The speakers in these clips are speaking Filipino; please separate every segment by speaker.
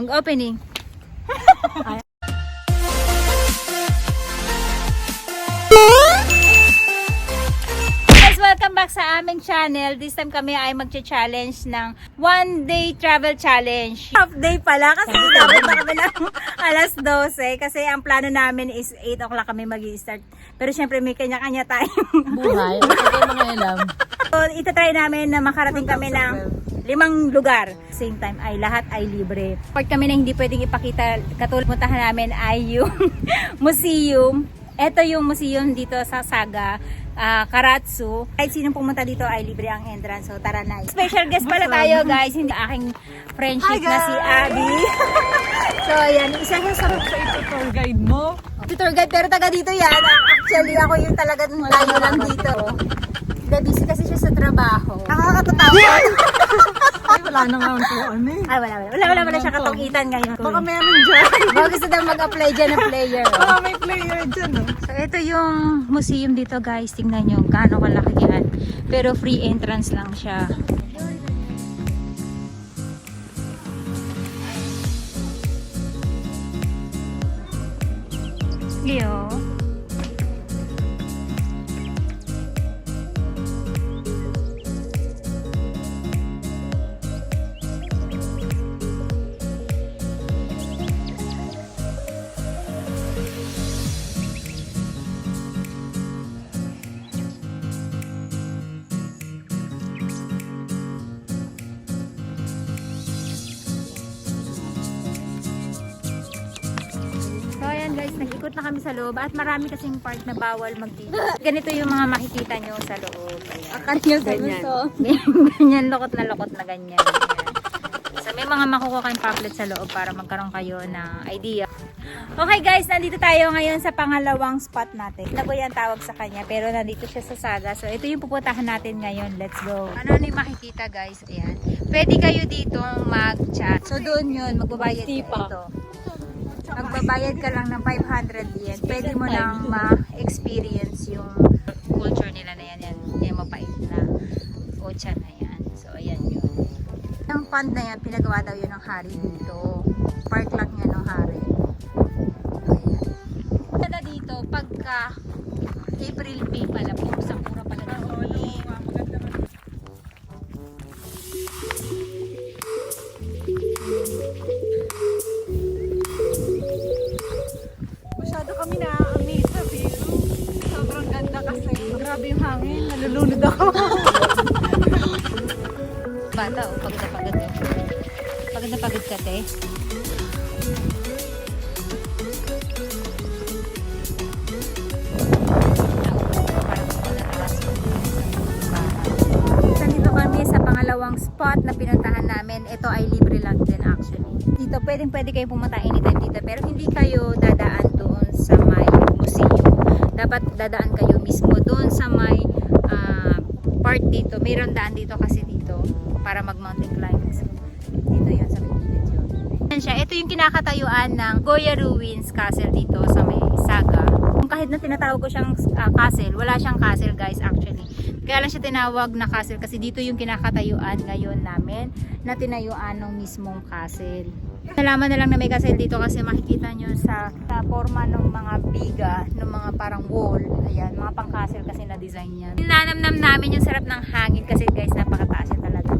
Speaker 1: Ang opening. Guys, welcome back sa aming channel. This time kami ay magcha-challenge ng one day travel challenge. Half day pala kasi dapat na kami ng alas 12 kasi ang plano namin is 8 o'clock kami mag start Pero syempre may kanya-kanya tayong
Speaker 2: Buhay. Kayo mga alam.
Speaker 1: So, itatry namin na makarating kami ng limang lugar. Same time ay lahat ay libre. Part kami na hindi pwedeng ipakita, katulad puntahan namin ay yung museum. Ito yung museum dito sa Saga, ah, Karatsu. Kahit sinong pumunta dito ay libre ang entrance. So tara na. Special guest pala tayo guys. Hindi aking friendship na si Abby. so ayan, isa siya sa
Speaker 2: tour guide mo.
Speaker 1: tour guide pero taga dito yan. Actually ako yung talagang layo lang dito. Hindi, busy kasi siya sa trabaho. Nakakatawa.
Speaker 2: Ay, wala na nga po ano eh.
Speaker 1: Ay, wala, wala. Wala, wala, wala siya katungitan ngayon.
Speaker 2: Baka meron dyan.
Speaker 1: Baka gusto daw mag-apply dyan ng player. oh.
Speaker 2: Baka may player dyan oh.
Speaker 1: So, ito yung museum dito guys. Tingnan nyo gaano kalaki yan. Pero free entrance lang siya. Leo. Loob at marami kasing part na bawal mag-video. Ganito yung mga makikita nyo sa loob. Ayan. Akala nyo sa gusto. ganyan, lokot na lokot na ganyan. Ayan. So may mga makukuha kayong pamphlet sa loob para magkaroon kayo ng idea. Okay guys, nandito tayo ngayon sa pangalawang spot natin. Nago yan tawag sa kanya pero nandito siya sa Saga. So ito yung pupuntahan natin ngayon. Let's go. Ano na yung makikita guys? Ayan. Pwede kayo dito mag-chat. So doon yun, magbabayad kayo dito. Magbabayad ka lang ng 500 yen. Pwede mo nang ma-experience yung culture nila na yan. Yan, yung mapait na ocha na yan. So, ayan yun. Yung pond na yan, pinagawa daw yun ng hari dito. Park lang yan ng hari. Ayan. Dito, pagka April May pala, sakura pala Pwede kayo pumunta anytime dito. Pero hindi kayo dadaan doon sa may museum. Dapat dadaan kayo mismo doon sa may ah, part dito. Mayroon daan dito kasi dito para mag mountain climbing. So, dito yun sa may. Yan siya. Ito yung kinakatayuan ng Goya Ruins Castle dito sa may Saga. Kahit na tinatawag ko siyang ah, castle, wala siyang castle guys actually. Kaya lang siya tinawag na castle kasi dito yung kinakatayuan ngayon namin na tinayuan ng mismong castle. Nalaman na lang na may castle dito kasi makikita nyo sa, sa forma ng mga biga, ng mga parang wall. Ayan, mga pang castle kasi na design yan. Nanamnam namin yung sarap ng hangin kasi guys napakataas yan talaga.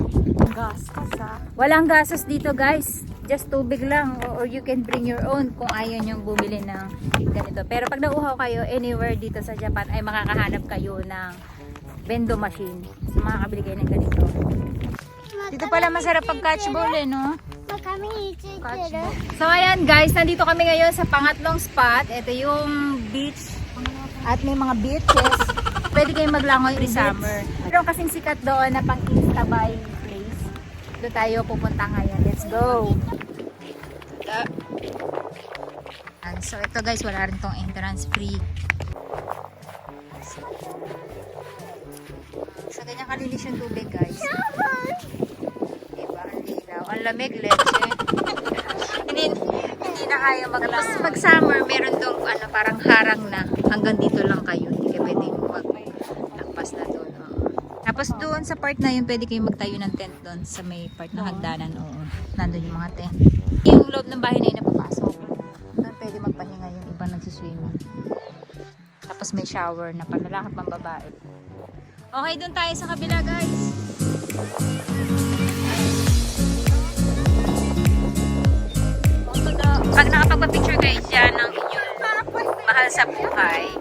Speaker 2: Gastos ah.
Speaker 1: Walang gastos dito guys. Just tubig lang or, you can bring your own kung ayaw nyong bumili ng ganito. Pero pag nauhaw kayo anywhere dito sa Japan ay makakahanap kayo ng bendo machine. So makakabili kayo ng ganito. Dito pala masarap pag catchball eh no? So ayan guys, nandito kami ngayon sa pangatlong spot. Ito yung beach at may mga beaches. Pwede kayong maglangoy every summer. Meron kasing sikat doon na pang instabay place. Doon tayo pupunta ngayon. Let's go! And so ito guys, wala rin tong entrance free. So ganyan kalinis yung tubig guys. Ang lamig, leche. hindi, hindi na kaya mag Tapos pag summer, meron dong ano, parang harang na. Hanggang dito lang kayo. Hindi kayo pwede mag-lakpas na doon. Oh. Tapos doon sa part na yun, pwede kayo magtayo ng tent doon sa may part ng ah. hagdanan. Oo. Oh. Nandun yung mga tent. Yung loob ng bahay na yun napapasok. Doon pwede magpahinga yung ibang nagsiswimming. Tapos may shower na panlalakad pang babae. Okay, doon tayo sa kabila guys. Thank you. Pag nakapagpa-picture guys yan ng inyong mahal sa buhay,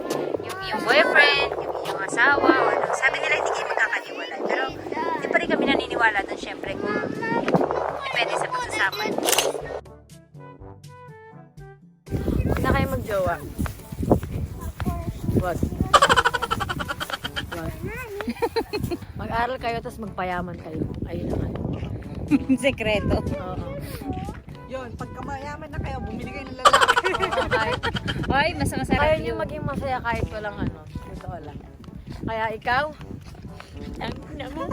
Speaker 1: yung iyong boyfriend, yung iyong asawa, o ano, sabi nila hindi kayo magkakaniwalay. Pero hindi pa rin kami naniniwala doon syempre kung depende sa pagsasama.
Speaker 3: Huwag na kayo magjowa. Wag. Wag. Mag-aral kayo, tapos magpayaman kayo. Ayun ang ano.
Speaker 1: Sekreto.
Speaker 3: Oo.
Speaker 2: Yun, pagka mayaman na kayo, bumili kayo ng lalaki.
Speaker 3: Oo, kahit,
Speaker 1: Ay, mas masarap
Speaker 3: kaya
Speaker 1: yun.
Speaker 3: maging masaya kahit walang ano. Totoo lang. Kaya ikaw, Tiyago na mo.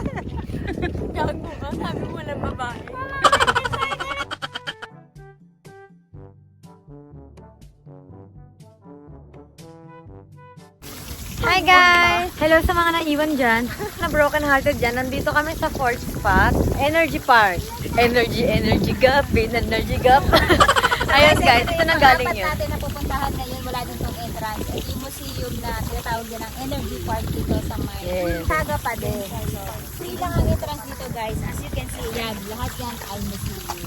Speaker 3: Tiyago ka, sabi mo walang babae.
Speaker 1: Hi guys!
Speaker 3: Hello sa mga naiwan dyan. Na broken hearted dyan. Nandito kami sa fourth spot. Energy Park. Energy, energy gap. Bin energy gap. Ayun guys, ito na galing yun.
Speaker 1: natin na pupuntahan ngayon, wala din tong entrance. Ito yung museum na tinatawag din ng Energy Park dito sa may
Speaker 3: Yes.
Speaker 1: Saga pa din. Free lang ang entrance dito guys. As you can see, yan, lahat yan ay museum.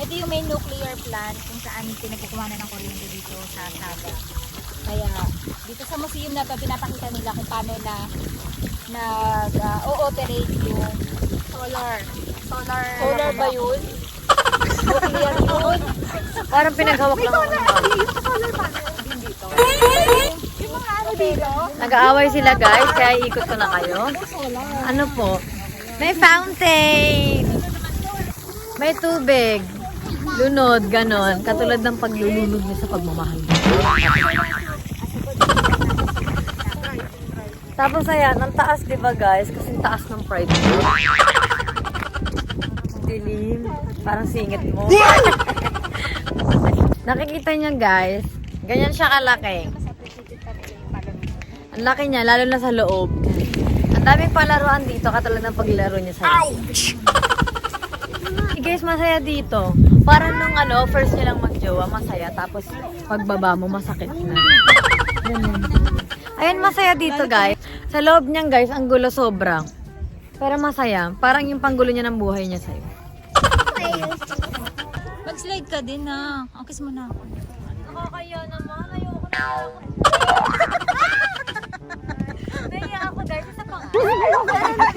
Speaker 1: Ito yung may nuclear plant kung saan pinagkukuha na ng kuryente dito sa Saga. Kaya dito sa museum na to, pinapakita nila kung paano na nag-ooperate yung solar. Solar.
Speaker 3: Solar ba yun? Nuclear yun? Parang pinaghawak lang ako ng bag.
Speaker 2: Yung mga ano dito,
Speaker 3: Nag-aaway sila guys, kaya ikot ko na kayo. Ano po? May fountain! May tubig. Lunod, ganon. Katulad ng paglulunod niya sa pagmamahal. Tapos ayan, ang taas, di ba guys? Kasi taas ng pride Dilim. Parang singit mo. Nakikita niyo guys, ganyan siya kalaki. Ang laki niya, lalo na sa loob. Ang daming palaruan dito, katulad ng paglaro niya sa Ouch! guys, masaya dito. Parang nung ano, first niya lang magjowa, masaya. Tapos pagbaba mo, masakit na. Ayun, masaya dito guys. Sa loob niyan guys, ang gulo sobra. Pero masaya. Parang yung panggulo niya ng buhay niya sa'yo.
Speaker 1: Ka din na. Ang kiss mo na ako.
Speaker 3: Nakakaya naman. Ayoko na. Naiya ako guys. Isa pang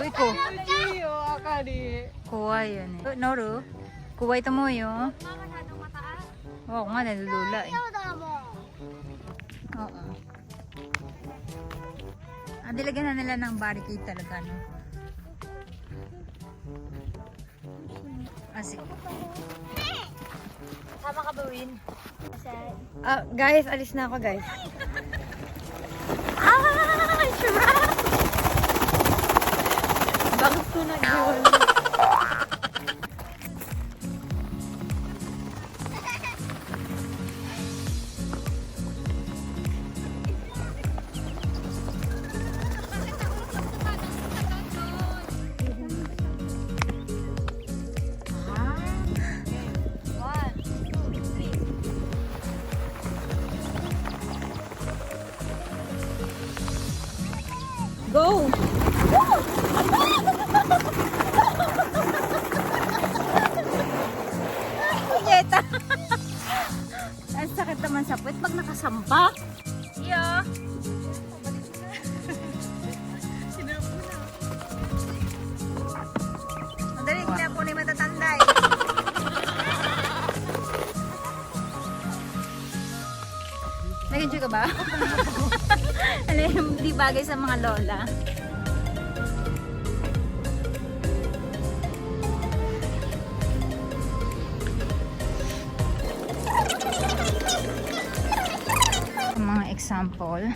Speaker 1: Uy ko.
Speaker 2: Iyo, akali.
Speaker 1: Kuway yun eh. Noru, kuway ito mo yun. Oo nga, nalulula eh. Oo. Ah, dilagyan na nila ng barricade talaga, no? Ah, sige.
Speaker 3: Sama ka ba, Win? Ah, guys, alis na ako, guys. Ah! Ko nag-iwan?
Speaker 1: Nag-enjoy ka ba? ano yung di bagay sa mga lola. mga example.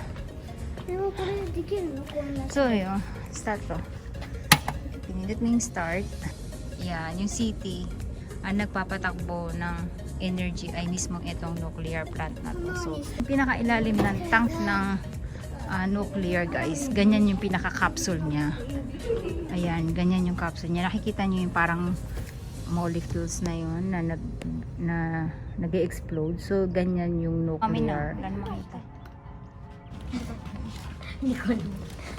Speaker 1: So, yun. Start to. Pinindot mo yung start. Yan, yung city ang nagpapatakbo ng energy ay mismong itong nuclear plant na to. So, pinakailalim ng tank ng ah, nuclear guys, ganyan yung pinaka-capsule niya. Ayan, ganyan yung capsule niya. Nakikita niyo yung parang molecules na yun na nag na nag-explode. So, ganyan yung nuclear. Kami na, makita.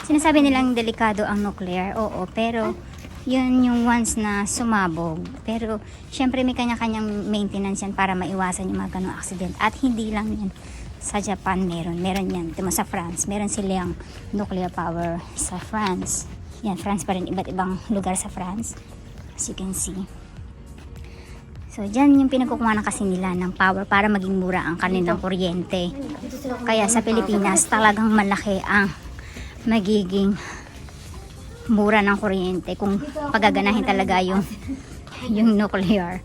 Speaker 4: Sinasabi nilang delikado ang nuclear, oo, pero yun yung once na sumabog. Pero syempre may kanya-kanyang maintenance yan para maiwasan yung mga ganong accident. At hindi lang yan sa Japan meron. Meron yan. Timo sa France. Meron silang nuclear power sa France. Yan, France pa rin. Iba't ibang lugar sa France. As you can see. So, dyan yung pinagkukuha kasi nila ng power para maging mura ang kanilang kuryente. Kaya sa Pilipinas, talagang malaki ang magiging mura ng kuryente kung pagaganahin talaga yung yung nuclear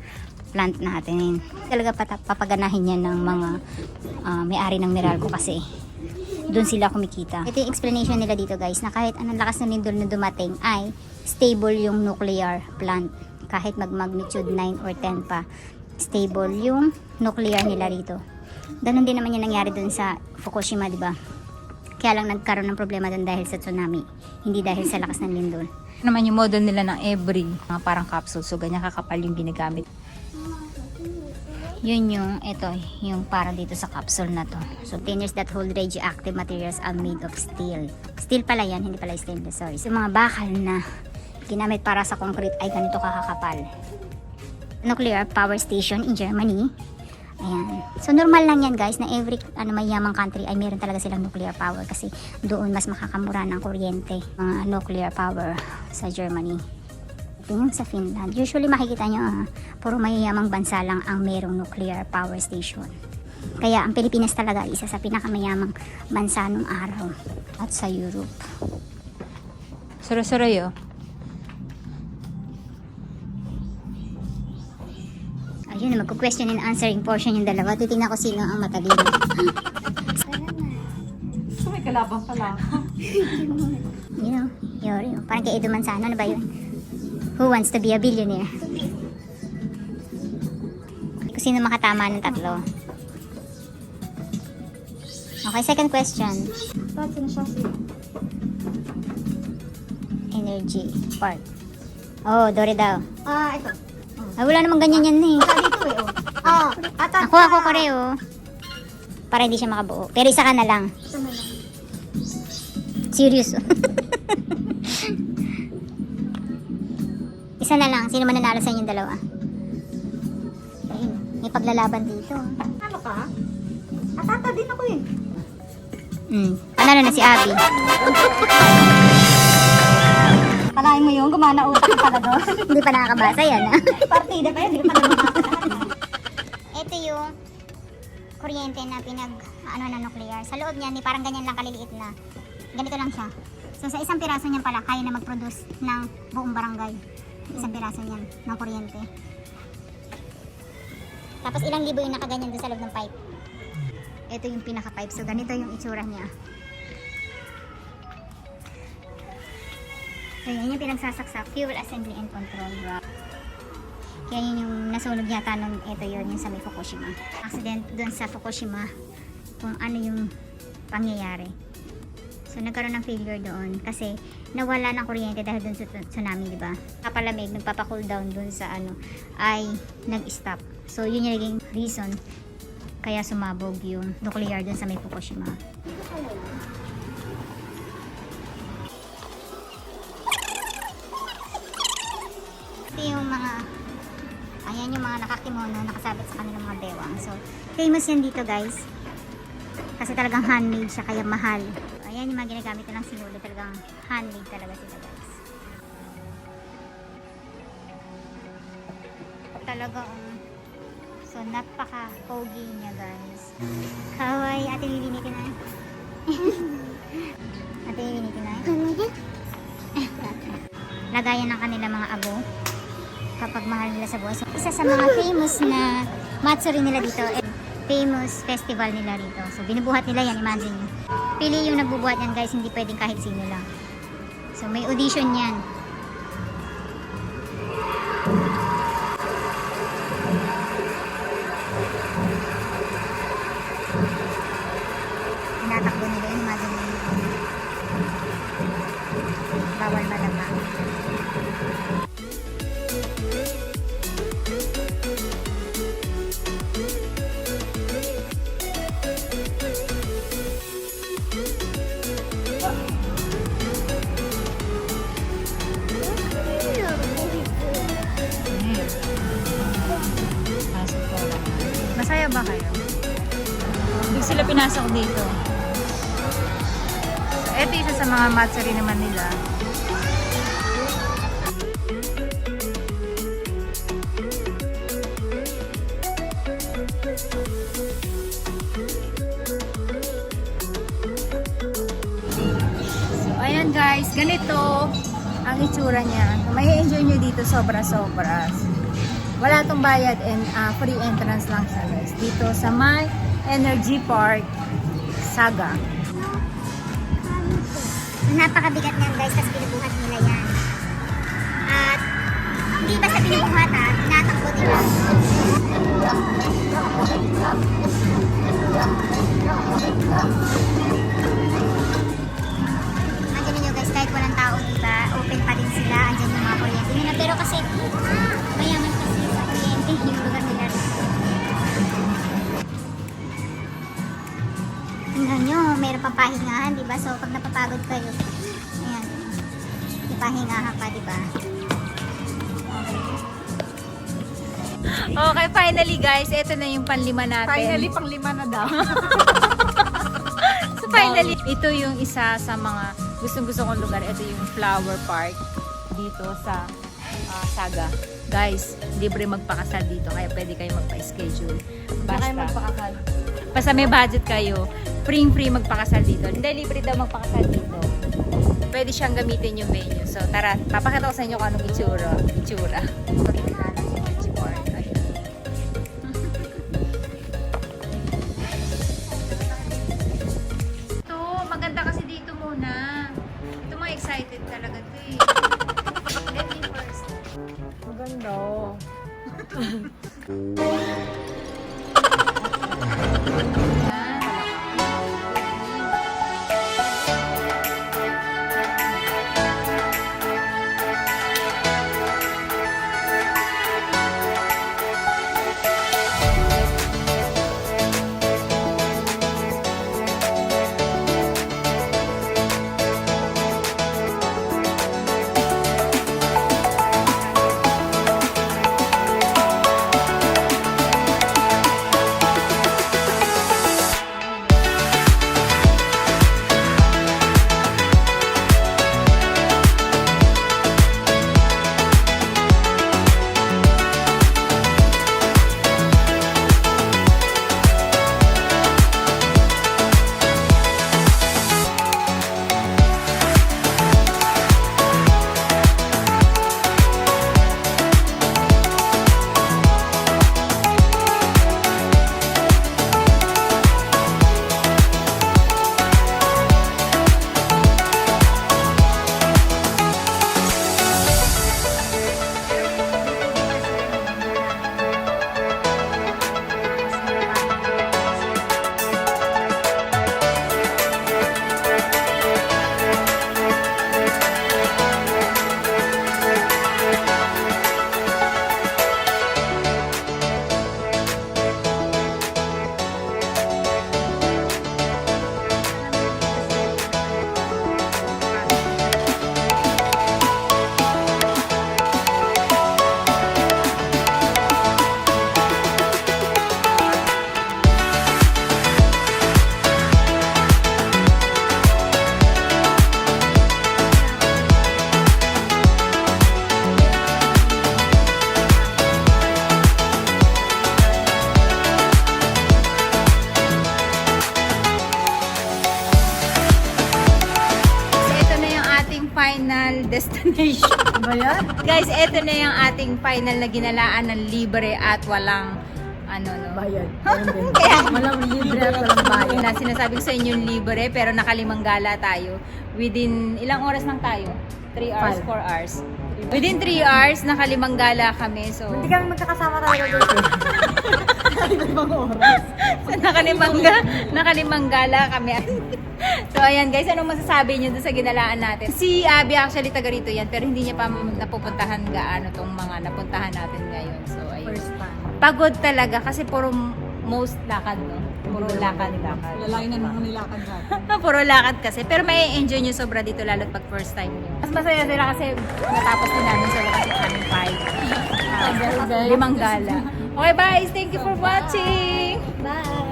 Speaker 4: plant natin. Talaga papaganahin yan ng mga ah, may-ari ng Meralco kasi doon sila kumikita. Ito yung explanation nila dito guys na kahit anong lakas ng lindol na dumating ay stable yung nuclear plant. Kahit mag magnitude 9 or 10 pa, stable yung nuclear nila rito. Ganon din naman yung nangyari doon sa Fukushima, di ba? Kaya lang nagkaroon ng problema doon dahil sa tsunami, hindi dahil sa lakas ng lindol.
Speaker 1: naman yung model nila ng every mga parang capsule. So, ganyan kakapal yung ginagamit.
Speaker 4: Yun yung, ito, yung para dito sa capsule na to. So, containers that hold radioactive materials are made of steel. Steel pala yan, hindi pala stainless, sorry. So, mga bakal na ginamit para sa concrete ay ganito kakakapal. Nuclear power station in Germany. Ayan. So, normal lang yan guys na every ano, mayamang country ay meron talaga silang nuclear power kasi doon mas makakamura ng kuryente. Mga nuclear power sa Germany. Ito yung sa Finland. Usually makikita nyo, ah, puro mayayamang bansa lang ang merong nuclear power station. Kaya ang Pilipinas talaga isa sa pinakamayamang bansa nung araw at sa Europe.
Speaker 1: Sura-sura yo.
Speaker 4: Ayun, magko-question and answering portion yung dalawa. Titingnan ko sino ang matalino.
Speaker 2: So, may kalaban pala.
Speaker 4: you know, yun, yun. Parang kay Edo Manzano, ano ba yun? Who wants to be a billionaire? Kung sino makatama ng tatlo. Okay, second question. Energy part. Oh, Dore daw.
Speaker 5: Ah, ito.
Speaker 4: Ay, wala namang ganyan yan eh.
Speaker 5: Ata.
Speaker 4: Ako, ako koreo. Para hindi siya makabuo. Pero isa ka na lang. Serious. isa na lang. Sino man nanalo sa inyong dalawa? Ayun, may paglalaban dito.
Speaker 5: Ano ka? Atata din ako eh.
Speaker 4: Hmm. Panalo na si Abby.
Speaker 5: Kalahin mo yun, gumana utak pala doon.
Speaker 4: hindi pa nakakabasa yan. ah.
Speaker 5: Partida pa yan, hindi pa
Speaker 4: Ito yung kuryente na pinag ano na nuclear. Sa loob niya, ni parang ganyan lang kaliliit na. Ganito lang siya. So sa isang piraso niyan pala, kaya na mag-produce ng buong barangay. Isang piraso niyan ng kuryente. Tapos ilang libo yung nakaganyan doon sa loob ng pipe. Ito yung pinaka-pipe. So ganito yung itsura niya. So yan yung pinagsasaksak. Fuel Assembly and Control Block. Yun yung nasunog yata nung ito yun, yung sa may Fukushima. Accident dun sa Fukushima kung ano yung pangyayari. So nagkaroon ng failure doon kasi nawala ng kuryente dahil dun sa tsunami, di ba? Kapalamig, nagpapa-cool down dun sa ano, ay nag-stop. So yun yung naging reason kaya sumabog yung nuclear dun sa may Fukushima. Ito Ayan yung mga nakakimono nakasabit sa kanilang mga bewang. So, famous yan dito guys. Kasi talagang handmade siya kaya mahal. Ayan yung mga ginagamit nilang sinulo. Talagang handmade talaga sila guys. Talagang So, napaka-pogi niya guys. Kawai, ate lilinitin na. ate lilinitin na. Lagayan ng kanila mga abo kapag mahal nila sa buhay. So, isa sa mga famous na matsuri nila dito, eh, famous festival nila rito. So, binubuhat nila yan, imagine. Pili yung nagbubuhat yan guys, hindi pwedeng kahit sino lang. So, may audition yan.
Speaker 1: Pinasok dito. So, eto isa sa mga matsuri naman nila. So, ayan guys, ganito ang itsura niya. May enjoy nyo dito sobra-sobra. Wala tong bayad and ah, free entrance lang siya guys. Dito sa My Energy Park, Saga.
Speaker 4: Napakabigat niyan guys, kasi binubuhat nila yan. At hindi basta binubuhat ha, tinatakbo nila. Andiyan ninyo guys, kahit walang tao diba, open pa din sila, andyan yung mga kuryente nila. Pero kasi, mayaman kasi sa kuryente yung lugar nila. Tingnan nyo, mayroon pang pahingahan, di ba? So, pag napapagod kayo, ayan, may pahingahan pa, di ba?
Speaker 1: Okay, finally guys, ito na yung panlima natin.
Speaker 2: Finally, pang lima na daw.
Speaker 1: So finally, ito yung isa sa mga gustong gusto kong lugar. Ito yung Flower Park dito sa ah, Saga. Guys, libre magpakasal dito kaya pwede kayo magpa-schedule. Basta,
Speaker 3: magpakakal.
Speaker 1: basta may budget kayo, free free magpakasal dito. Hindi, libre daw magpakasal dito. Pwede siyang gamitin yung venue. So tara, papakita ko sa inyo kung anong itsura. Itsura. Ito, maganda kasi dito muna. Ito mga excited talaga to eh. Let me first.
Speaker 3: Maganda.
Speaker 1: So,
Speaker 3: Ba yan?
Speaker 1: Guys, ito na yung ating final na ginalaan ng libre at walang ano no.
Speaker 3: Bayad.
Speaker 1: Kaya
Speaker 3: Walang libre at walang bayad.
Speaker 1: na sinasabi ko sa inyo libre pero nakalimang gala tayo. Within ilang oras lang tayo? 3 hours,
Speaker 3: Five.
Speaker 1: 4 hours. Within 3 hours, nakalimang gala kami. So,
Speaker 3: Hindi kami magkakasama talaga dito.
Speaker 1: so nakalimang, ga- nakalimang gala kami. so, ayan guys, anong masasabi niyo doon sa ginalaan natin? Si Abby actually taga rito yan, pero hindi niya pa napupuntahan gaano tong mga napuntahan natin ngayon. So, ayun.
Speaker 3: First time.
Speaker 1: Pagod talaga kasi puro most lakad, no? Puro lakad, lakad.
Speaker 2: Lalaki na nung nilakad natin.
Speaker 1: Puro lakad kasi. Pero may enjoy nyo sobra dito lalo't pag first time nyo. Mas masaya sila kasi natapos din namin sa yung aming five. Ah, limang gala. Okay, guys. Thank you for watching.
Speaker 5: Bye!